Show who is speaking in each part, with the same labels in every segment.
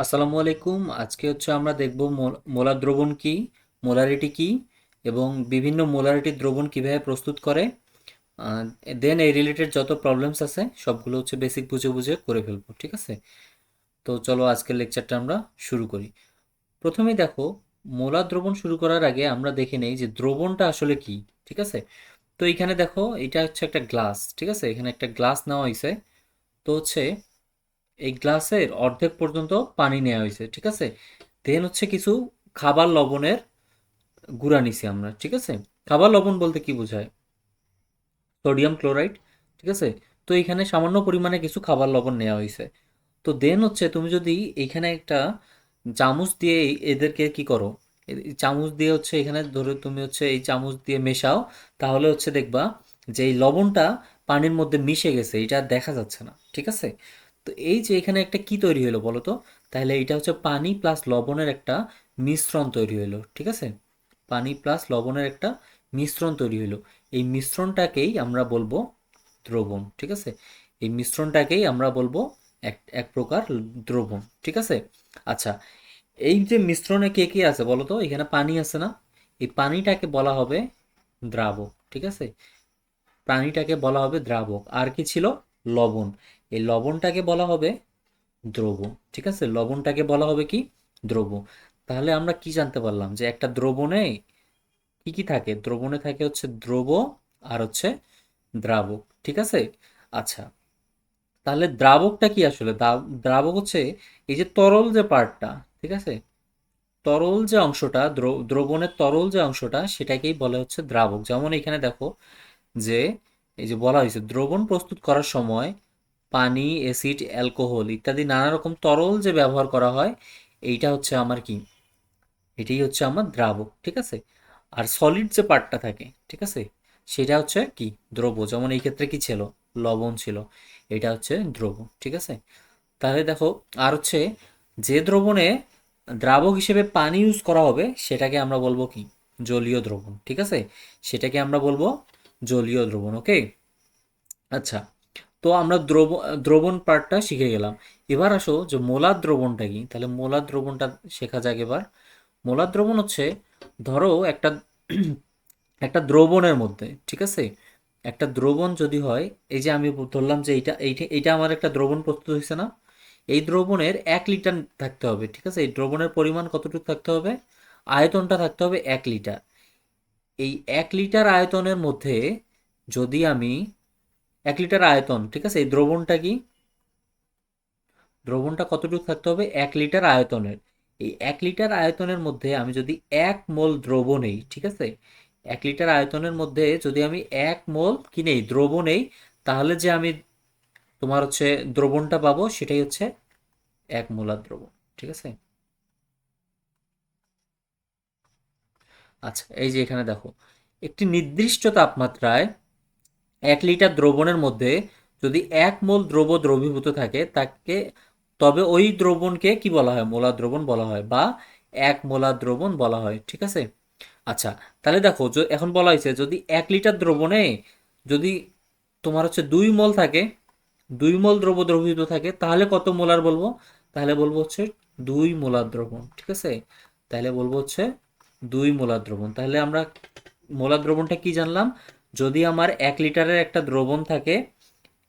Speaker 1: আসসালামু আলাইকুম। আজকে হচ্ছে আমরা দেখব মোল- মোলার দ্রবণ কি, মোলারিটি কি এবং বিভিন্ন মোলারিটি দ্রবণ কীভাবে প্রস্তুত করে। দেন এই রিলেটেড যত প্রবলেমস আছে সবগুলো হচ্ছে বেসিক বুঝে বুঝে করে ফেলব, ঠিক আছে? তো চলো আজকের লেকচারটা আমরা শুরু করি। প্রথমেই দেখো, মোলার দ্রবণ শুরু করার আগে আমরা দেখে নেই যে দ্রবণটা আসলে কি, ঠিক আছে? তো এখানে দেখো, এটা হচ্ছে একটা গ্লাস ঠিক আছে? এখানে একটা গ্লাস নেওয়া হয়েছে তো হচ্ছে এই গ্লাসের অর্ধেক পর্যন্ত পানি নেওয়া হয়েছে, ঠিক আছে? দেন হচ্ছে কিছু খাবার লবণের গুঁড়া নিছি আমরা, ঠিক আছে? খাবার লবণ বলতে কি বোঝায়? সোডিয়াম ক্লোরাইড, ঠিক আছে? তো এখানে সামান্য পরিমাণে কিছু খাবার লবণ নেওয়া হয়েছে। তো দেন হচ্ছে তুমি যদি এখানে একটা চামচ দিয়ে এদেরকে কি করো? চামচ দিয়ে হচ্ছে এখানে ধরো তুমি হচ্ছে এই চামচ দিয়ে মেশাও, তাহলে হচ্ছে দেখবা যে এই লবণটা পানির মধ্যে মিশে গেছে, এটা দেখা যাচ্ছে না, ঠিক আছে? তো এই যে এখানে একটা কি তৈরি হলো বলো তো? তাহলে এটা হচ্ছে পানি প্লাস লবণের একটা মিশ্রণ তৈরি হলো, ঠিক আছে? পানি প্লাস লবণের একটা মিশ্রণ তৈরি হলো। এই মিশ্রণটাকেই আমরা বলব দ্রবণ, ঠিক আছে? এই মিশ্রণটাকেই আমরা বলব এক এক প্রকার দ্রবণ, ঠিক আছে? আচ্ছা এই যে মিশ্রণে কে কে আছে বলো তো? এখানে পানি আছে না? এই পানিটাকে বলা হবে দ্রাবক, ঠিক আছে? প্রাণীটাকে বলা হবে দ্রাবক। আর কি ছিল? লবণ। এই লবণটাকে বলা হবে দ্রব। ঠিক আছে? লবণটাকে বলা হবে কি? দ্রব। তাহলে আমরা কি জানতে পারলাম? যে একটা দ্রবণে কি কি থাকে? দ্রবণে থাকে হচ্ছে দ্রব আর হচ্ছে দ্রাবক। ঠিক আছে? আচ্ছা। তাহলে দ্রাবকটা কি আসলে? দ্রা- দ্রাবক হচ্ছে এই যে তরল যে পার্টটা, ঠিক আছে? তরল যে অংশটা দ্রবণের তরল যে অংশটা, সেটাকেই বলে হচ্ছে দ্রাবক। যেমন এখানে দেখো যে, এই যে বলা হয়েছে, দ্রবণ প্রস্তুত করার সময় পানি, অ্যাসিড, অ্যালকোহল ইত্যাদি নানা রকম তরল যে ব্যবহার করা হয়, এইটা হচ্ছে আমার কি? এটাই হচ্ছে আমার দ্রাবক, ঠিক আছে? আর সলিড যে পার্টটা থাকে, ঠিক আছে? সেটা হচ্ছে কি? দ্রব যেমন এই ক্ষেত্রে কি ছিল? লবণ ছিল। এটা হচ্ছে দ্রব ঠিক আছে? তাহলে দেখো, আর হচ্ছে যে দ্রবণে দ্রাবক হিসেবে পানি ইউজ করা হবে, সেটাকে আমরা বলব কি? জলীয় দ্রবণ, ঠিক আছে? সেটাকে আমরা বলব জলীয় দ্রবণ ওকে আচ্ছা তো আমরা দ্রব, দ্রবণ পার্টটা শিখে গেলাম। এবার আসো যে মোলার দ্রবণটা কি? তাহলে মোলার দ্রবণটা শেখা যাক এবার। মোলার দ্রবণ হচ্ছে, ধরো একটা একটা দ্রবণের মধ্যে, ঠিক আছে? একটা দ্রবণ যদি হয়, এই যে আমি ধরলাম যে এইটা এইটা এইটা আমার একটা দ্রবণ প্রস্তুত হয়েছে না? এই দ্রবণের এক লিটার থাকতে হবে, ঠিক আছে? এই দ্রবণের পরিমাণ কতটুকু থাকতে হবে? আয়তনটা থাকতে হবে এক লিটার। এই এক লিটার আয়তনের মধ্যে যদি আমি এক লিটার আয়তন, ঠিক আছে? এই দ্রবণটা কি? দ্রবণটা কতটুকু থাকতে হবে? এক লিটার আয়তনের। এই এক লিটার আয়তনের মধ্যে আমি যদি এক মোল দ্রব নেই, ঠিক আছে? এক লিটার আয়তনের মধ্যে যদি আমি এক মোল কি নেই, দ্রব নেই, তাহলে যে আমি তোমার হচ্ছে দ্রবণটা পাবো সেটাই হচ্ছে এক মোলার দ্রবণ ঠিক আছে? আচ্ছা এই যে এখানে দেখো, একটি নির্দিষ্ট তাপমাত্রায় এক লিটার দ্রবণের মধ্যে যদি এক মোল দ্রব দ্রবীভূত থাকে, তাকে, তবে ওই দ্রবণকে কি বলা হয়? মোলার দ্রবণ বলা হয় বা এক মোলার দ্রবণ বলা হয়, ঠিক আছে? আচ্ছা তাহলে দেখো এখন বলা হয়েছে, যদি এক লিটার দ্রবণে যদি তোমার হচ্ছে দুই মোল থাকে, দুই মোল দ্রব দ্রবীভূত থাকে, তাহলে কত মোলার বলব? তাহলে বলব হচ্ছে দুই মোলার দ্রবণ, ঠিক আছে? তাহলে বলব হচ্ছে দুই মোলার দ্রবণ। তাহলে আমরা মোলার দ্রবণটা কি জানলাম? যদি আমার এক লিটারের একটা দ্রবণ থাকে,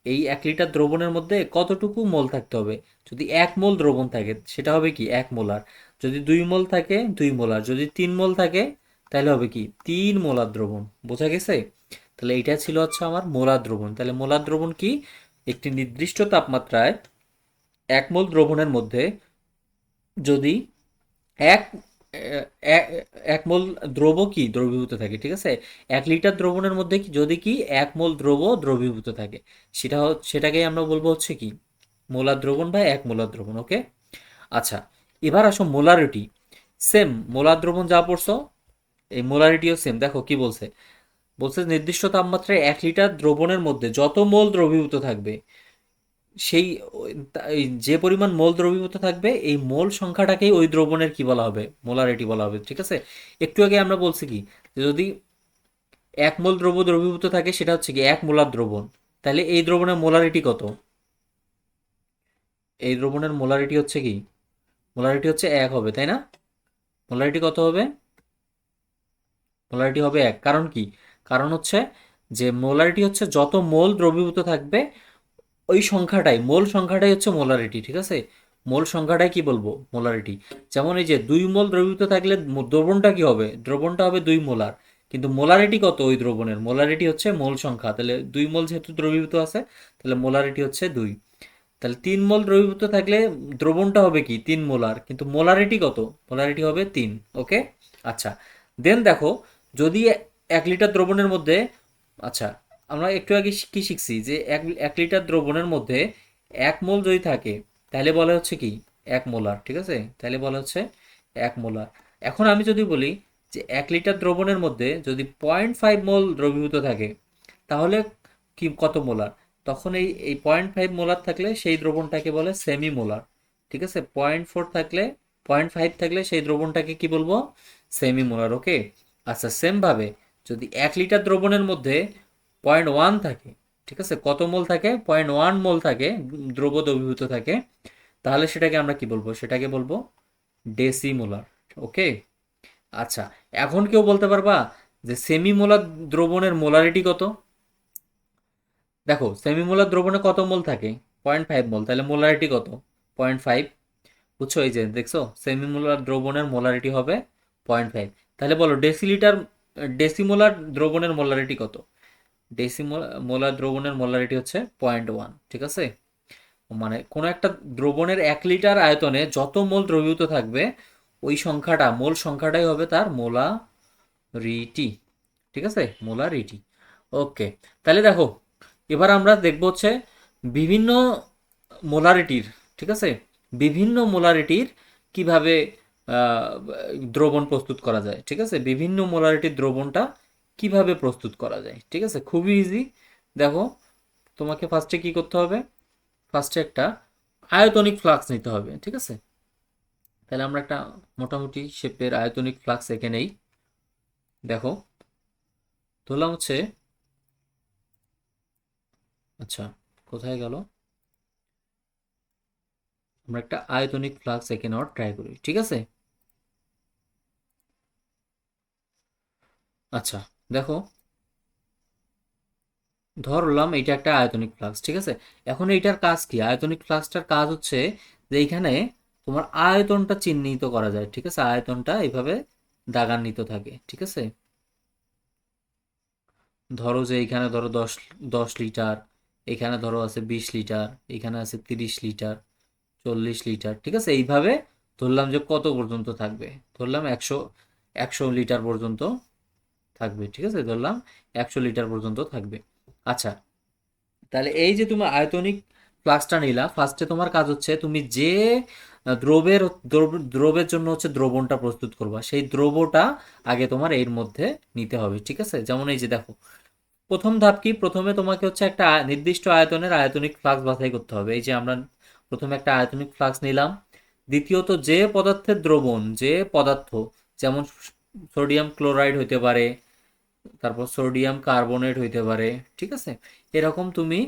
Speaker 1: এই এক লিটার দ্রবণের মধ্যে কতটুকু মোল থাকতে হবে? যদি এক মোল দ্রবণ থাকে, সেটা হবে কি? এক মোলার যদি দুই মোল থাকে, দুই মোলার যদি তিন মোল থাকে, তাহলে হবে কি? তিন মোলার দ্রবণ। বোঝা গেছে? তাহলে এইটা ছিল হচ্ছে আমার মোলার দ্রবণ। তাহলে মোলার দ্রবণ কি? একটি নির্দিষ্ট তাপমাত্রায় এক মোল দ্রবণের মধ্যে যদি এক এক মোল দ্রব কি দ্রবীভূত থাকে, ঠিক আছে? এক লিটার দ্রবণের মধ্যে কি, যদি কি এক মোল দ্রব দ্রবীভূত থাকে, সেটা সেটাকেই আমরা বলব হচ্ছে কি, মোলার দ্রবণ বা এক মোলার দ্রবণ, ওকে? আচ্ছা এবার আসো মোলারিটি। সেম মোলার দ্রবণ যা পড়ছো, এই মোলারিটিও সেম দেখো কি বলছে। বলছে নির্দিষ্ট তাপমাত্রায় এক লিটার দ্রবণের মধ্যে যত মোল দ্রবীভূত থাকবে সেই যে পরিমাণ মোল দ্রবীভূত থাকবে, এই মোল সংখ্যাটাকেই ওই দ্রবণের কি বলা হবে? মোলারিটি বলা হবে, ঠিক আছে? একটু আগে আমরা বলছি কি যদি এক মোল দ্রব্য দ্রবীভূত থাকে, সেটা হচ্ছে কি এক মোলার দ্রবণ। তাহলে এই দ্রবণের মোলারিটি কত? এই দ্রবণের মোলারিটি হচ্ছে কি? মোলারিটি হচ্ছে এক হবে, তাই না? মোলারিটি কত হবে? মোলারিটি হবে এক। কারণ কি? কারণ হচ্ছে যে মোলারিটি হচ্ছে যত মোল দ্রবীভূত থাকবে ওই সংখ্যাটাই, মোল সংখ্যাটাই হচ্ছে মোলারিটি, ঠিক আছে? মোল সংখ্যাটাই কি বলব? মোলারিটি। যেমন এই যে দুই মোল দ্রবীভূত থাকলে দ্রবণটা কি হবে? দ্রবণটা হবে দুই মোলার। কিন্তু মোলারিটি কত ওই দ্রবণের? মোলারিটি হচ্ছে মোল সংখ্যা। তাহলে দুই মোল যেহেতু দ্রবীভূত আছে, তাহলে মোলারিটি হচ্ছে দুই। তাহলে তিন মোল দ্রবীভূত থাকলে দ্রবণটা হবে কি? তিন মোলার। কিন্তু মোলারিটি কত? মোলারিটি হবে তিন, ওকে? আচ্ছা। দেন দেখো, যদি এক লিটার দ্রবণের মধ্যে আচ্ছা আমরা একটু আগে কি শিখছি যে এক এক লিটার দ্রবণের মধ্যে এক মোল যদি থাকে, তাহলে বলা হচ্ছে কি? এক মোলার, ঠিক আছে? তাহলে বলা হচ্ছে এক মোলার। এখন আমি যদি বলি যে এক লিটার দ্রবণের মধ্যে যদি পয়েন্ট ফাইভ মোল দ্রবীভূত থাকে, তাহলে কি, কত মোলার? তখন এই এই পয়েন্ট ফাইভ মোলার থাকলে সেই দ্রবণটাকে বলে সেমি মোলার, ঠিক আছে? পয়েন্ট ফোর থাকলে, পয়েন্ট ফাইভ থাকলে সেই দ্রবণটাকে কি বলব? Semi molar, okay? আচ্ছা সেমভাবে যদি এক লিটার দ্রবণের মধ্যে পয়েন্ট ওয়ান থাকে, ঠিক আছে? কত মোল থাকে? পয়েন্ট ওয়ান মোল থাকে দ্রব্য দ্রবীভূত থাকে। তাহলে সেটাকে আমরা কি বলব? সেটাকে বলব ডেসিমোলার ওকে আচ্ছা এখন কেউ বলতে পারবা যে সেমি মোলার দ্রবণের মোলারিটি কত? দেখো সেমি মোলার দ্রবণে কত মোল থাকে? পয়েন্ট ফাইভ মোল, তাহলে মোলারিটি কত? পয়েন্ট ফাইভ বুঝছ? এই যে, দেখছ? সেমি মোলার দ্রবণের মোলারিটি হবে পয়েন্ট ফাইভ তাহলে বলো ডেসিলিটার ডেসিমোলার দ্রবণের মোলারিটি কত? ডেসিমোলার দ্রবণের মোলারিটি হচ্ছে পয়েন্ট ওয়ান ঠিক আছে? মানে কোনো একটা দ্রবণের এক লিটার আয়তনে যত মোল দ্রবীভূত থাকবে, ওই সংখ্যাটা, মোল সংখ্যাটাই হবে তার মোলারিটি ঠিক আছে? মোলারিটি ওকে তাহলে দেখো, এবার আমরা দেখব হচ্ছে বিভিন্ন মোলারিটির ঠিক আছে? বিভিন্ন মোলারিটির কীভাবে দ্রবণ প্রস্তুত করা যায়, ঠিক আছে? বিভিন্ন মোলারিটির দ্রবণটা কীভাবে প্রস্তুত করা যায়? ঠিক আছে? খুবই ইজি দেখো, তোমাকে ফার্স্টে কি করতে হবে? ফার্স্টে একটা আয়তনিক ফ্লাক্স নিতে হবে, ঠিক আছে? তাহলে আমরা একটা মোটামুটি শেপের আয়তনিক ফ্লাক্স এঁকে নেই। দেখো, ধরলাম হচ্ছে আচ্ছা কোথায় গেল? আমরা একটা আয়তনিক ফ্লাক্স এঁকে নেওয়ার ট্রাই করি, ঠিক আছে? আচ্ছা দেখো, ধরলাম এটা একটা আয়তনিক ফ্লাক্স ঠিক আছে? এখন এইটার কাজ কি? আয়তনিক ফ্লাক্সটার কাজ হচ্ছে যে এইখানে তোমার আয়তনটা চিহ্নিত করা যায়, ঠিক আছে? আয়তনটা এইভাবে দাগান্বিত থাকে, ঠিক আছে? ধরো যে এখানে ধরো দশ দশ লিটার এখানে ধরো আছে বিশ লিটার এখানে আছে তিরিশ লিটার, চল্লিশ লিটার, ঠিক আছে? এইভাবে ধরলাম যে কত পর্যন্ত থাকবে? ধরলাম একশো একশো লিটার পর্যন্ত থাকবে, ঠিক আছে? ধরলাম একশো লিটার পর্যন্ত থাকবে। আচ্ছা তাহলে এই যে তুমি আয়তনিক ফ্লাক্সটা নিলা ফার্স্টে তোমার কাজ হচ্ছে তুমি যে দ্রবের, দ্রব- দ্রবের জন্য হচ্ছে দ্রবণটা প্রস্তুত করবা, সেই দ্রবটা আগে তোমার এর মধ্যে নিতে হবে, ঠিক আছে? যেমন এই যে দেখো, প্রথম ধাপ কি? প্রথমে তোমাকে হচ্ছে একটা নির্দিষ্ট আয়তনের আয়তনিক ফ্লাক্স বাছাই করতে হবে। এই যে আমরা প্রথমে একটা আয়তনিক ফ্লাক্স নিলাম। দ্বিতীয়ত যে পদার্থের দ্রবণ, যে পদার্থ, যেমন সোডিয়াম ক্লোরাইড হইতে পারে তারপর সোডিয়াম কার্বনেট হইতে পারে, ঠিক আছে? এরকম তুমি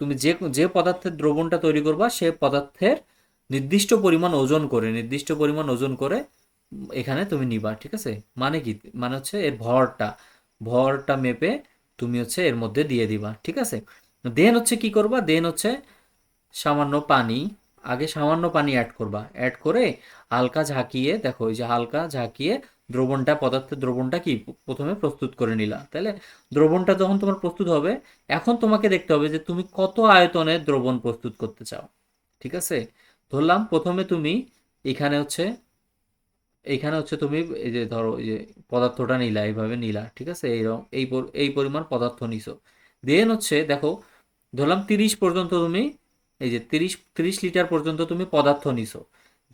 Speaker 1: তুমি যে যে পদার্থের দ্রবণটা তৈরি করবা, সে পদার্থের নির্দিষ্ট পরিমাণ ওজন করে, নির্দিষ্ট পরিমাণ ওজন করে এখানে তুমি নিবা, ঠিক আছে? মানে কি? মানে হচ্ছে এর ভরটা ভরটা মেপে তুমি হচ্ছে এর মধ্যে দিয়ে দিবা, ঠিক আছে? দেন হচ্ছে কি করবা? দেন হচ্ছে সামান্য পানি, আগে সামান্য পানি অ্যাড করবা। অ্যাড করে হালকা ঝাঁকিয়ে, দেখো ওই যে হালকা ঝাঁকিয়ে দ্রবণটা পদার্থের দ্রবণটা কি? প্রথমে প্রস্তুত করে নিলা। তাহলে দ্রবণটা যখন তোমার প্রস্তুত হবে, এখন তোমাকে দেখতে হবে যে তুমি কত আয়তনে দ্রবণ প্রস্তুত করতে চাও। ঠিক আছে? ধরলাম প্রথমে তুমি এখানে হচ্ছে এইখানে হচ্ছে তুমি এই যে ধরো এই যে পদার্থটা নিলা, এইভাবে নিলা, ঠিক আছে? এইরকম এই এই পরিমাণ পদার্থ নিছো। দেন হচ্ছে দেখো, ধরলাম তিরিশ পর্যন্ত তুমি, এই যে তিরিশ তিরিশ লিটার পর্যন্ত তুমি পদার্থ নিছো।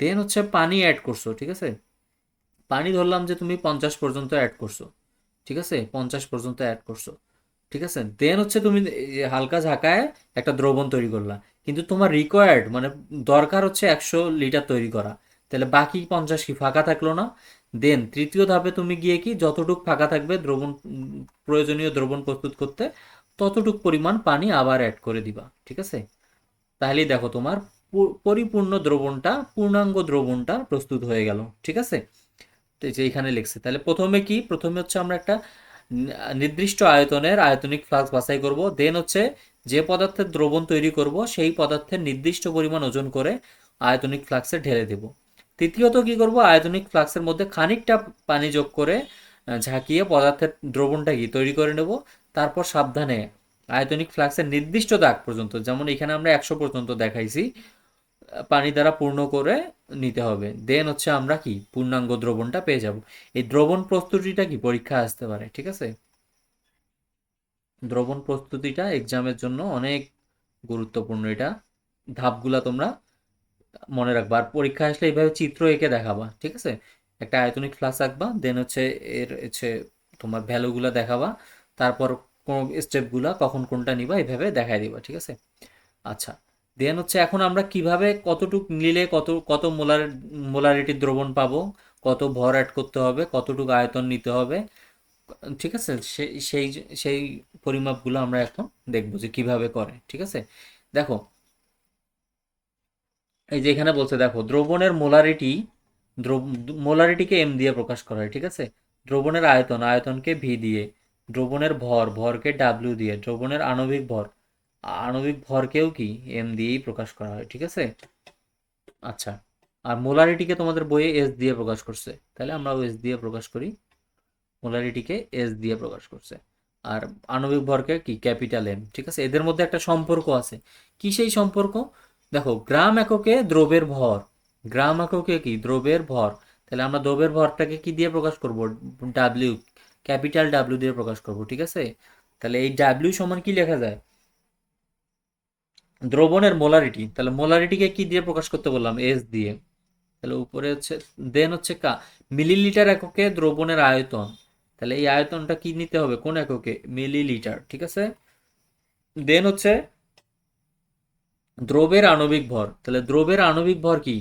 Speaker 1: দেন হচ্ছে পানি অ্যাড করছ, ঠিক আছে? পানি ধরলাম যে তুমি পঞ্চাশ পর্যন্ত অ্যাড করছ। ঠিক আছে? পঞ্চাশ পর্যন্ত অ্যাড করছ। ঠিক আছে? দেন হচ্ছে তুমি হালকা ঝাঁকায় একটা দ্রবণ তৈরি করলা। কিন্তু তোমার রিকোয়ার্ড মানে দরকার হচ্ছে একশো লিটার তৈরি করা। তাহলে বাকি পঞ্চাশ কি ফাঁকা থাকল না? দেন তৃতীয় ধাপে তুমি গিয়ে কি যতটুক ফাঁকা থাকবে দ্রবণ, প্রয়োজনীয় দ্রবণ প্রস্তুত করতে, ততটুক পরিমাণ পানি আবার অ্যাড করে দিবা। ঠিক আছে? তাহলেই দেখো তোমার পরিপূর্ণ দ্রবণটা, পূর্ণাঙ্গ দ্রবণটা প্রস্তুত হয়ে গেল। ঠিক আছে? যে এখানে লিখছে। তাহলে প্রথমে কি? প্রথমে হচ্ছে আমরা একটা নির্দিষ্ট আয়তনের আয়তনিক ফ্লাক্স বাছাই করব। দেন হচ্ছে যে পদার্থের দ্রবণ তৈরি করব, সেই পদার্থের নির্দিষ্ট পরিমাণ ওজন করে আয়তনিক ফ্লাক্সে ঢেলে দেব। তৃতীয়ত কি করব? আয়তনিক ফ্লাক্সের মধ্যে খানিকটা পানি যোগ করে ঝাঁকিয়ে পদার্থের দ্রবণটা কি তৈরি করে নেব। তারপর সাবধানে আয়তনিক ফ্লাক্সের নির্দিষ্ট দাগ পর্যন্ত, যেমন এখানে আমরা একশো পর্যন্ত দেখাইছি পানি দ্বারা পূর্ণ করে নিতে হবে। দেন হচ্ছে আমরা কি? পূর্ণাঙ্গ দ্রবণটা পেয়ে যাব। এই দ্রবণ প্রস্তুতিটা কি? পরীক্ষা আসতে পারে, ঠিক আছে? দ্রবণ প্রস্তুতিটা এক্সামের জন্য অনেক গুরুত্বপূর্ণ এটা। ধাপগুলা তোমরা মনে রাখবা। আর পরীক্ষা আসলে এইভাবে চিত্র এঁকে দেখাবা, ঠিক আছে? একটা আয়তনিক ফ্লাক্স আঁকবা দেন হচ্ছে এর হচ্ছে তোমার ভ্যালুগুলা দেখাবা। তারপর কোন স্টেপগুলা কখন কোনটা নিবা, এইভাবে দেখাই দিবা, ঠিক আছে? আচ্ছা। দেন হচ্ছে এখন আমরা কীভাবে কতটুক নিলে কত কত মোলার মোলারিটির দ্রবণ পাবো, কত ভর অ্যাড করতে হবে, কতটুকু আয়তন নিতে হবে, ঠিক আছে? সেই সেই সেই পরিমাপগুলো আমরা এখন দেখব যে কীভাবে করে, ঠিক আছে? দেখো, এই যে এখানে বলছে, দেখো, দ্রবণের মোলারিটি মোলারিটিকে এম দিয়ে প্রকাশ করা হয়, ঠিক আছে? দ্রবণের আয়তন, আয়তনকে ভি দিয়ে, দ্রবণের ভর, ভরকে ডাব্লিউ দিয়ে, দ্রবণের আণবিক ভর আণবিক ভরকেও কি এম দিয়েই প্রকাশ করা হয়, ঠিক আছে? আচ্ছা আর মোলারিটিকে তোমাদের বইয়ে এস দিয়ে প্রকাশ করছে, তাহলে আমরাও এস দিয়ে প্রকাশ করি। মোলারিটিকে এস দিয়ে প্রকাশ করছে। আর আণবিক ভরকে কি? ক্যাপিটাল এম ঠিক আছে? এদের মধ্যে একটা সম্পর্ক আছে। কি সেই সম্পর্ক? দেখো, গ্রাম এককে দ্রব্যের ভর। গ্রাম এককে কি? দ্রব্যের ভর। তাহলে আমরা দ্রব্যের ভরটাকে কি দিয়ে প্রকাশ করব? ডাব্লিউ ক্যাপিটাল ডাব্লিউ দিয়ে প্রকাশ করব, ঠিক আছে? তাহলে এই ডাব্লিউ সমান কি লেখা যায়? দ্রবণের মোলারিটি তাহলে মোলারিটিকে কি দিয়ে প্রকাশ করতে বললাম? এস দিয়ে। তাহলে উপরে হচ্ছে দেন হচ্ছে কা? মিলিলিটার এককে দ্রবণের আয়তন। তাহলে এই আয়তনটা কি নিতে হবে? কোন এককে? মিলিলিটার ঠিক আছে? দেন হচ্ছে দ্রবের আণবিক ভর। তাহলে দ্রবের আণবিক ভর কি?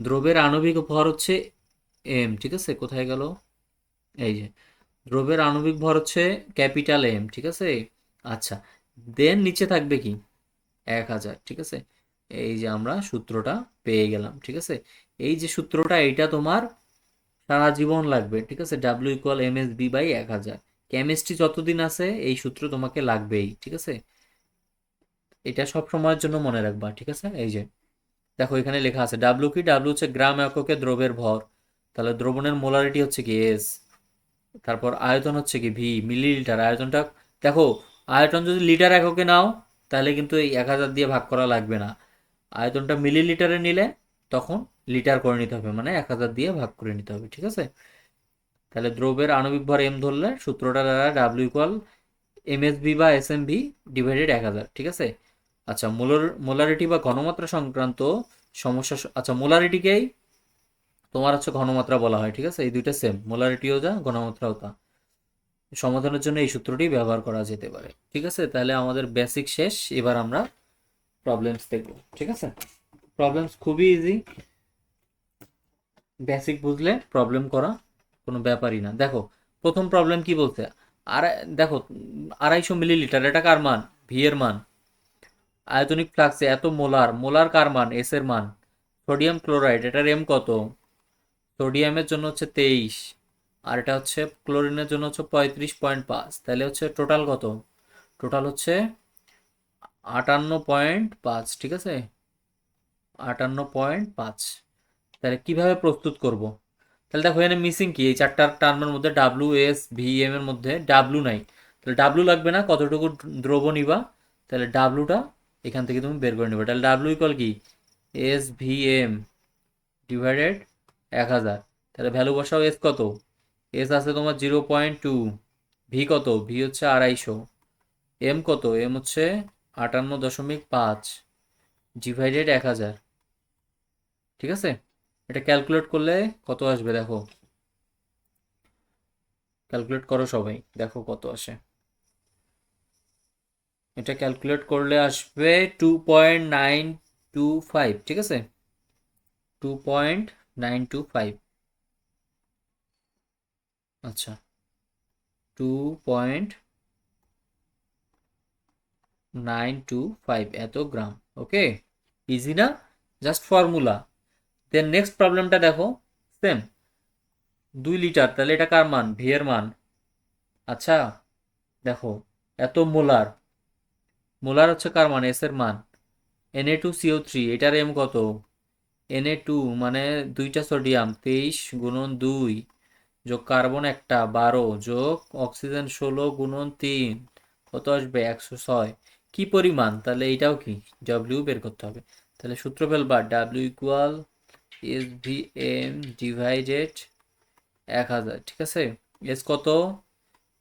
Speaker 1: দ্রবের আণবিক ভর হচ্ছে এম ঠিক আছে? কোথায় গেল? এই যে, দ্রবের আণবিক ভর হচ্ছে ক্যাপিটাল এম ঠিক আছে? আচ্ছা দেন নিচে থাকবে কি? এক হাজার, ঠিক আছে? এই যে আমরা সূত্রটা পেয়ে গেলাম, ঠিক আছে? এই যে সূত্রটা, এইটা তোমার সারা জীবন লাগবে, ঠিক আছে? W equal M S B by এক হাজার। কেমিস্ট্রি যতদিন আছে, এই সূত্র তোমাকে লাগবেই, ঠিক আছে? এটা সব সময়ের জন্য মনে রাখবা, ঠিক আছে? এই যে, দেখো এখানে লেখা আছে ডাব্লিউ কি? ডাব্লিউ হচ্ছে গ্রাম এককে দ্রবের ভর। তাহলে দ্রবণের মোলারিটি হচ্ছে কি? এস তারপর আয়তন হচ্ছে কি? V millilitre. আয়তনটা, দেখো, আয়তন যদি লিটার এককে নাও তাহলে কিন্তু এই এক হাজার দিয়ে ভাগ করা লাগবে না। আয়তনটা মিলিলিটারে নিলে তখন লিটার করে নিতে হবে মানে এক হাজার দিয়ে ভাগ করে নিতে হবে, ঠিক আছে? তাহলে দ্রব্যের আণবিক ভর এম ধরলে সূত্রটা দ্বারা W equal M S V বা এস এম ভি ডিভাইডেড এক হাজার, ঠিক আছে? আচ্ছা মোলার, মোলারিটি বা ঘনমাত্রা সংক্রান্ত সমস্যা আচ্ছা মোলারিটিকেই তোমার হচ্ছে ঘনমাত্রা বলা হয়, ঠিক আছে? এই দুইটা সেম মোলারিটিও যা, ঘনমাত্রাও তা। সমাধানের জন্য এই সূত্রটি ব্যবহার করা যেতে পারে। ঠিক আছে? তাহলে আমাদের বেসিক শেষ। এবার আমরা প্রবলেমস দেখব। ঠিক আছে? প্রবলেমস খুবই ইজি বেসিক বুঝলে প্রবলেম করা কোনো ব্যাপারই না। দেখো, প্রথম প্রবলেম কি বলতে আর দেখো, আড়াইশো মিলিলিটার এটা কার মান? ভি এর মান। আয়তনিক ফ্লাক্সে এত মোলার মোলার কার মান? এস এর মান। সোডিয়াম ক্লোরাইড এটার এম কত? সোডিয়ামের জন্য হচ্ছে তেইশ। আর এটা হচ্ছে ক্লোরিনের জন্য হচ্ছে পঁয়ত্রিশ পয়েন্ট পাঁচ। তাহলে হচ্ছে টোটাল কত? টোটাল হচ্ছে আটান্ন পয়েন্ট পাঁচ, ঠিক আছে? আটান্ন পয়েন্ট পাঁচ। তাহলে কীভাবে প্রস্তুত করব? তাহলে দেখো এখানে মিসিং কি? এই চারটার টার্মের মধ্যে ডাব্লিউ এস ভি এম এর মধ্যে ডাব্লিউ নাই। তাহলে ডাব্লিউ লাগবে না, কতটুকু দ্রব নিবা? তাহলে ডাব্লিউটা এখান থেকে তুমি বের করে নেবে। তাহলে ডাব্লিউ ইকুয়াল কি? এস ভি এম ডিভাইডেড এক হাজার। তাহলে ভ্যালু বসাও এস কত? এস আছে তোমার জিরো পয়েন্ট টু। ভি কত? ভি হচ্ছে আড়াইশো। এম কত? এম হচ্ছে আটান্ন দশমিক পাঁচ। ডিভাইডেড এক হাজার। ঠিক আছে? এটা ক্যালকুলেট করলে কত আসবে দেখো? ক্যালকুলেট করো সবাই। দেখো কত আসে। এটা ক্যালকুলেট করলে আসবে two point nine two five. ঠিক আছে? Two point nine two five. আচ্ছা। Two point nine two five এত গ্রাম ওকে ইজি না? জাস্ট ফর্মুলা দেন নেক্সট প্রবলেমটা দেখো সেম দুই লিটার তাহলে এটা কার মান? ভি এর মান। আচ্ছা দেখো, এত মোলার মোলার হচ্ছে কার মান? এস এর মান। N A two CO three এটার এম কত? এন টু মানে দুইটা সোডিয়াম তেইশ গুণন দুই। যোগ কার্বন একটা, বারো, যোগ অক্সিজেন ষোলো গুণন তিন, কত আসবে? একশো ছয়। কি পরিমাণ? তাহলে এইটাও কি? ডাব্লিউ বের করতে হবে। তাহলে সূত্র ফেলবা W equal S V M divided এক হাজার, ঠিক আছে? এস কত?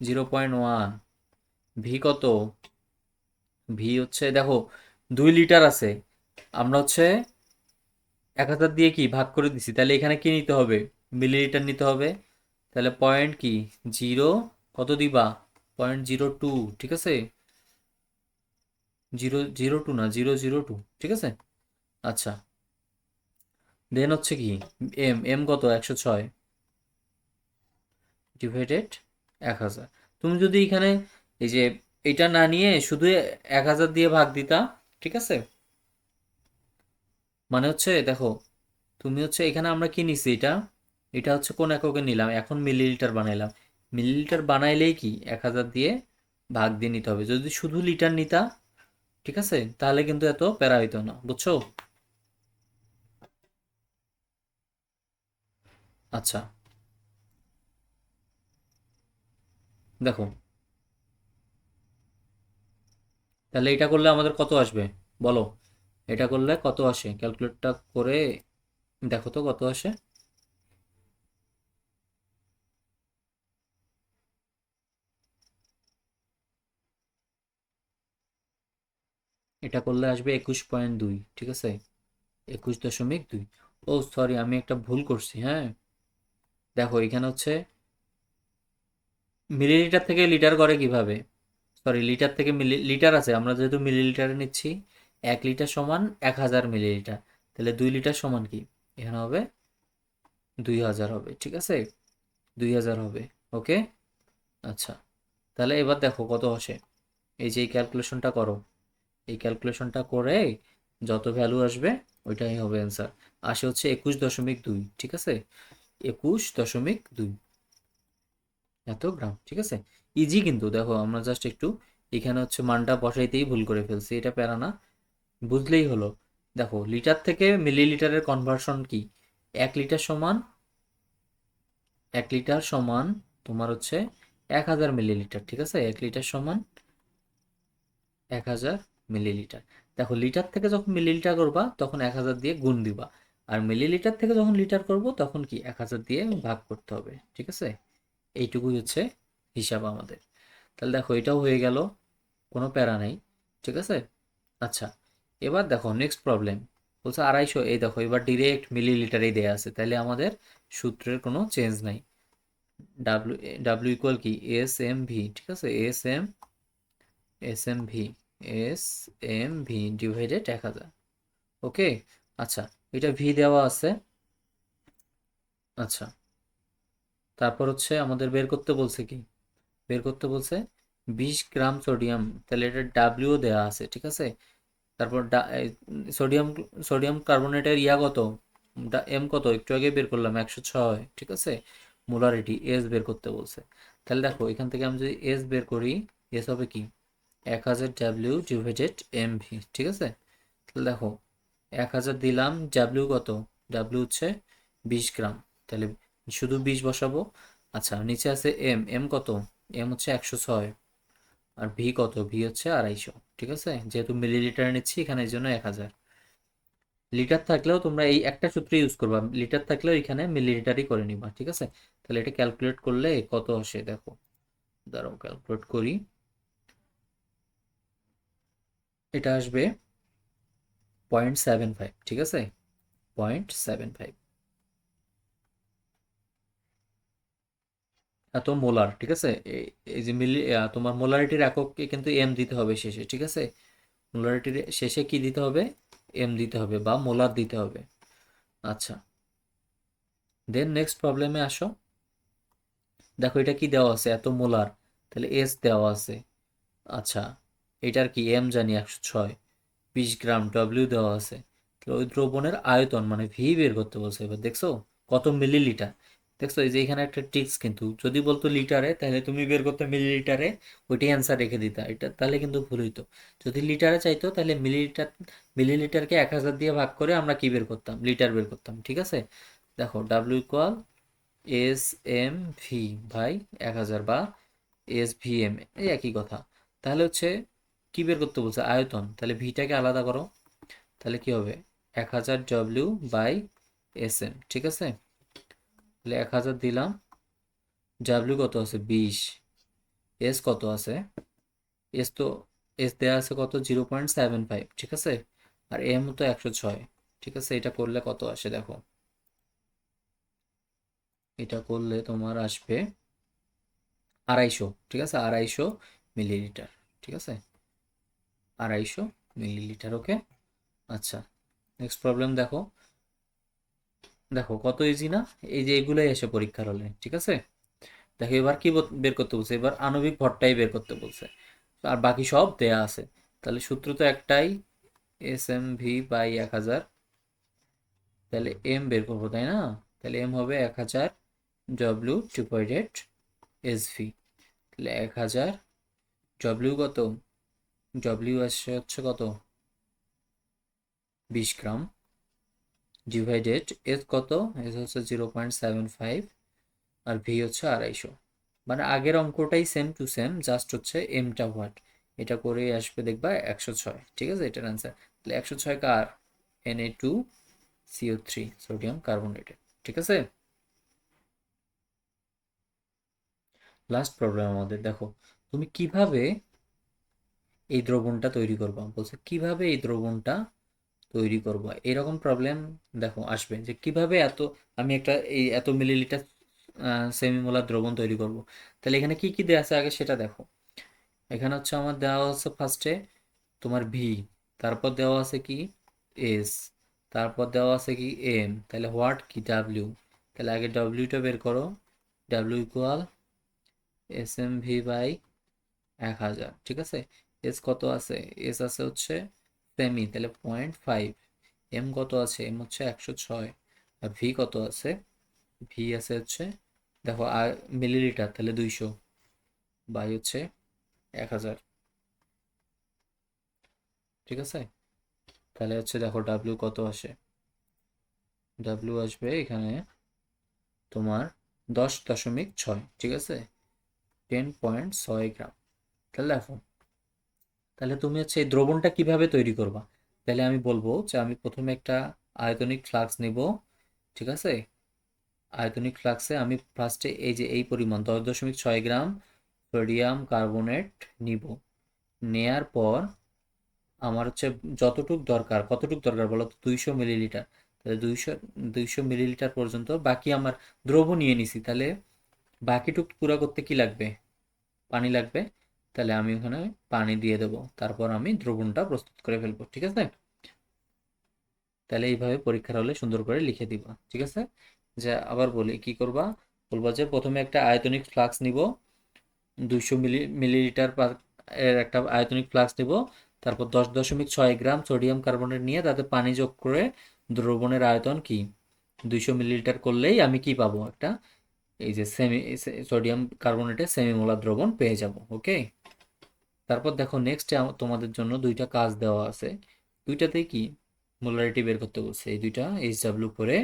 Speaker 1: Zero point one. ভি কত? ভি হচ্ছে, দেখো, দুই লিটার আছে। আমরা হচ্ছে এক হাজার দিয়ে কি? ভাগ করে দিছি। তাহলে এখানে কি নিতে হবে? মিলিলিটার নিতে হবে। তাহলে পয়েন্ট কি? জিরো কত দিবা? পয়েন্ট জিরো টু ঠিক আছে? জিরো জিরো টু না জিরো জিরো টু ঠিক আছে? আচ্ছা। দেন হচ্ছে কি? এম এম কত? একশো ছয়। ডিভাইডেড এক হাজার। তুমি যদি এখানে এই যে এটা না নিয়ে শুধু এক হাজার দিয়ে ভাগ দিতা, ঠিক আছে? মানে হচ্ছে, দেখো, তুমি হচ্ছে এখানে আমরা কি নিছি এটা? এটা হচ্ছে কোন এককে নিলাম। এখন মিলিলিটার বানাইলাম। মিলিলিটার বানাইলেই কি? এক হাজার দিয়ে ভাগ দিয়ে নিতে হবে। যদি শুধু লিটার নিতা, ঠিক আছে? তাহলে কিন্তু এত প্যারা হইতো না। বুঝছ? আচ্ছা। দেখো। তাহলে এটা করলে আমাদের কত আসবে? বলো। এটা করলে কত আসে? ক্যালকুলেটটা করে দেখো তো কত আসে। এটা করলে আসবে একুশ পয়েন্ট দুই, ঠিক আছে? একুশ দশমিক দুই। ও সরি আমি একটা ভুল করছি হ্যাঁ? দেখো, এখানে হচ্ছে মিলিলিটার থেকে লিটার করে কীভাবে? সরি লিটার থেকে মিলি, লিটার আছে, আমরা যেহেতু মিলিলিটারে নিচ্ছি, এক লিটার সমান এক হাজার মিলিলিটার। তাহলে দুই লিটার সমান কি? এখানে হবে দুই হাজার হবে, ঠিক আছে? দুই হাজার হবে, ওকে? আচ্ছা তাহলে এবার দেখো কত আসে। এই যে ক্যালকুলেশনটা করো। এই ক্যালকুলেশনটা করে যত ভ্যালু আসবে, ওইটাই হবে অ্যান্সার আসে হচ্ছে একুশ দশমিক দুই, ঠিক আছে? একুশ দশমিক দুই। এত গ্রাম ঠিক আছে? ইজি কিন্তু, দেখো, আমরা জাস্ট একটু এখানে হচ্ছে মানটা বসাইতেই ভুল করে ফেলছি, এটা প্যারা না। বুঝলেই হলো। দেখো লিটার থেকে মিলিলিটারের কনভার্সন কি? এক লিটার সমান, এক লিটার সমান তোমার হচ্ছে এক হাজার মিলিলিটার ঠিক আছে? এক লিটার সমান এক হাজার মিলিলিটার। দেখো, লিটার থেকে যখন মিলিলিটার করবা, তখন এক হাজার দিয়ে গুণ দিবা। আর মিলিলিটার থেকে যখন লিটার করব, তখন কি এক হাজার দিয়ে ভাগ করতে হবে, ঠিক আছে? এইটুকুই হচ্ছে হিসাব আমাদের। তাহলে দেখো, এটাও হয়ে গেল, কোনো প্যারা নেই, ঠিক আছে? আচ্ছা এবার দেখো নেক্সট প্রবলেম বলছে আড়াইশো, এই দেখো, এবার ডিরেক্ট মিলিলিটারেই দেয়া আছে। তাহলে আমাদের সূত্রের কোনো চেঞ্জ নাই। ডাব্লিউ ডাব্লিউ ইকুয়াল কি? এস এম ভি ঠিক আছে? S M S M V S M V divided এক হাজার। ওকে আচ্ছা এটা ভি দেওয়া আছে। আচ্ছা। তারপর হচ্ছে আমাদের বের করতে বলছে কি? বের করতে বলছে বিশ গ্রাম সোডিয়াম। তাহলে এটা ডাব্লিউ দেওয়া আছে, ঠিক আছে? তারপর সোডিয়াম সোডিয়াম কার্বনেটের ইয়া কত? এম কত? একটু আগে বের করলাম, একশো ছয়, ঠিক আছে? মোলারিটি এস বের করতে বলছে। তাহলে দেখো, এখান থেকে আমি যদি এস বের করি এস হবে কি? এক হাজার ডাব্লিউ ডিভাইডেড এম ভি ঠিক আছে? তাহলে দেখো, এক হাজার দিলাম ডাব্লিউ কত? ডাব্লিউ হচ্ছে বিশ গ্রাম। তাহলে শুধু বিশ বসাবো। আচ্ছা নিচে আছে এম এম কত? এম হচ্ছে একশো ছয়। আর ভি কত? ভি হচ্ছে আড়াইশো, ঠিক আছে? যেহেতু মিলিলিটার নিচ্ছি, এখানে এই জন্য এক হাজার। লিটার থাকলেও তোমরা এই একটা সূত্র ইউজ করবা। লিটার থাকলেও এখানে মিলিলিটারই করে নিবা, ঠিক আছে? তাহলে এটা ক্যালকুলেট করলে কত আসে? দেখো, দাঁড়াও ক্যালকুলেট করি। এটা আসবে পয়েন্ট সেভেন ফাইভ ঠিক আছে? পয়েন্ট সেভেন ফাইভ এত মোলার ঠিক আছে? এই যে মিলি তোমার মোলারিটির এককে কিন্তু এম দিতে হবে শেষে, ঠিক আছে? মোলারিটির শেষে কি দিতে হবে? এম দিতে হবে বা মোলার দিতে হবে। আচ্ছা। দেন নেক্সট প্রবলেমে আসো। দেখো এটা কি দেওয়া আছে? এত মোলার তাহলে এস দেওয়া আছে। আচ্ছা। এটার কি এম জানি একশো ছয়। বিশ গ্রাম ডব্লিউ দেওয়া আছে। ওই দ্রবণের আয়তন মানে ভি বের করতে বলছে এবার, দেখছ? কত মিলিলিটার দেখছ, এই যে এখানে একটা ট্রিক্স কিন্তু, যদি বলতো লিটারে, তাহলে তুমি বের করতে মিলিলিটারে ওইটাই অ্যান্সার রেখে দিতা। এটা তাহলে কিন্তু ভুল হইতো। যদি লিটারে চাইতো, তাহলে মিলিলিটার মিলিলিটারকে এক হাজার দিয়ে ভাগ করে আমরা কি বের করতাম? লিটার বের করতাম, ঠিক আছে? দেখো W equal S M V by, এক হাজার বা এস ভি এম এই একই কথা। তাহলে হচ্ছে কি বের করতে বলছে? আয়তন। তাহলে ভিটাকে আলাদা করো। তাহলে কি হবে? এক হাজার ডব্লিউ বাই এস এম ঠিক আছে? তাহলে এক হাজার দিলাম। ডাব্লিউ কত আছে? বিশ। এস কত আছে? এস তো এস দেওয়া আছে কত? জিরো পয়েন্ট সেভেন ফাইভ ঠিক আছে? আর এম তো একশো ছয়, ঠিক আছে? এটা করলে কত আসে? দেখো। এটা করলে তোমার আসবে আড়াইশো, ঠিক আছে? আড়াইশো মিলিলিটার, ঠিক আছে? আড়াইশো মিলিলিটার, ওকে? আচ্ছা নেক্সট প্রবলেম দেখো। দেখো, কত ইজি না? এই যে এগুলোই এসে পরীক্ষার হলে, ঠিক আছে? দেখো, এবার কি বের করতে বলছে? এবার আণবিক ভরটাই বের করতে বলছে। আর বাকি সব দেয়া আছে। তাহলে সূত্র তো একটাই এস এম ভি বাই এক হাজার। তাহলে এম বের করব, তাই না? তাহলে এম হবে এক হাজার ডব্লিউ ডিভাইডেড এস ভি তাহলে এক হাজার ডব্লিউ কত? ডব্লিউ আসছে হচ্ছে কত? বিশ গ্রাম। ডিভাইডেড এস কত? এস হচ্ছে জিরো পয়েন্ট সেভেন ফাইভ আর ভি হচ্ছে আড়াইশো। মানে আগের অঙ্কটাই সেম টু সেম জাস্ট হচ্ছে এমটা হোয়াট এটা করে আসবে দেখবা একশো ছয়। ঠিক আছে? এটার অ্যান্সার তাহলে একশো ছয় কার N A two CO three sodium carbonated ঠিক আছে? লাস্ট প্রবলেম আমাদের। দেখো, তুমি কীভাবে এই দ্রবণটা তৈরি করবা। বলছে, কীভাবে এই দ্রবণটা তৈরি করবা? এরকম প্রবলেম দেখো আসবে যে, কীভাবে এত, আমি একটা এই এত মিলিলিটার সেমিমোলার দ্রবণ তৈরি করব? তাহলে এখানে কি কি দেওয়া আছে আগে সেটা দেখো। এখানে হচ্ছে আমার দেওয়া আছে ফার্স্টে তোমার ভি তারপর দেওয়া আছে কি এস তারপর দেওয়া আছে কি এম তাহলে হোয়াট কি ডাব্লিউ তাহলে আগে ডাব্লিউটা বের করো। W equal S M V by এক হাজার, ঠিক আছে? এস কত আছে? এস আছে হচ্ছে সেমি তাহলে পয়েন্ট ফাইভ এম কত আছে? এম হচ্ছে একশো ছয়। আর ভি কত আছে? ভি আছে হচ্ছে, দেখো, আর মিলিলিটার তাহলে দুইশো। বাই হচ্ছে এক হাজার। ঠিক আছে? তাহলে হচ্ছে দেখো ডাব্লিউ কত আসে? ডাব্লিউ আসবে এখানে তোমার দশ দশমিক ছয়, ঠিক আছে? টেন পয়েন্ট ছয় গ্রাম। তাহলে দেখো তাহলে তুমি হচ্ছে এই দ্রবণটা কীভাবে তৈরি করবা? তাহলে আমি বলব যে আমি প্রথমে একটা আয়তনিক ফ্লাক্স নিব, ঠিক আছে? আয়তনিক ফ্লাক্সে আমি ফার্স্টে এই যে এই পরিমাণ দশ দশমিক ছয় গ্রাম সোডিয়াম কার্বনেট নিব। নেয়ার পর আমার হচ্ছে যতটুক দরকার, কতটুক দরকার বলো তো দুইশো মিলিলিটার। তাহলে দুইশো দুইশো মিলিলিটার পর্যন্ত বাকি আমার দ্রব নিয়ে নিছি। তাহলে বাকিটুক পুরা করতে কি লাগবে? পানি লাগবে? তাহলে আমি ওখানে পানি দিয়ে দেবো। তারপর আমি দ্রবণটা প্রস্তুত করে ফেলব, ঠিক আছে? তাহলে এইভাবে পরীক্ষার হলে সুন্দর করে লিখে দিবা, ঠিক আছে? যে আবার বলি, কি করবা? বলবা যে প্রথমে একটা আয়তনিক ফ্লাক্স নিব, দুইশো মিলি, মিলিলিটার এর একটা আয়তনিক ফ্লাক্স নিব, তারপর দশ দশমিক ছয় গ্রাম সোডিয়াম কার্বনেট নিয়ে তাতে পানি যোগ করে দ্রবণের আয়তন কি? দুইশো মিলিলিটার করলেই আমি কি পাবো? একটা এই যে সেমি সোডিয়াম কার্বনেটের সেমিমোলার দ্রবণ পেয়ে যাব, ওকে? তারপর দেখো নেক্সট তোমাদের জন্য দুইটা কাজ দেওয়া আছে। দুইটাতেই কি? মোলারিটি বের করতে বলছে। এই দুইটা এইচ ডাব্লিউ করে,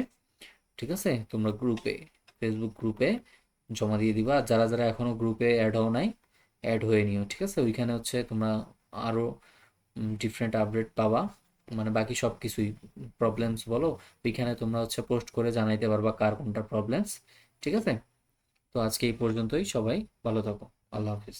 Speaker 1: ঠিক আছে? তোমরা গ্রুপে ফেসবুক গ্রুপে জমা দিয়ে দিবা। যারা যারা এখনও গ্রুপে অ্যাড হও নাই অ্যাড হয়ে নিও, ঠিক আছে? ওইখানে হচ্ছে তোমরা আরও ডিফারেন্ট আপডেট পাবা। মানে বাকি সব কিছুই প্রবলেমস বলো, ওইখানে তোমরা হচ্ছে পোস্ট করে জানাইতে পারবা কার কোনটা প্রবলেমস ঠিক আছে? তো আজকে এই পর্যন্তই সবাই, ভালো থাকো। আল্লাহ হাফিজ।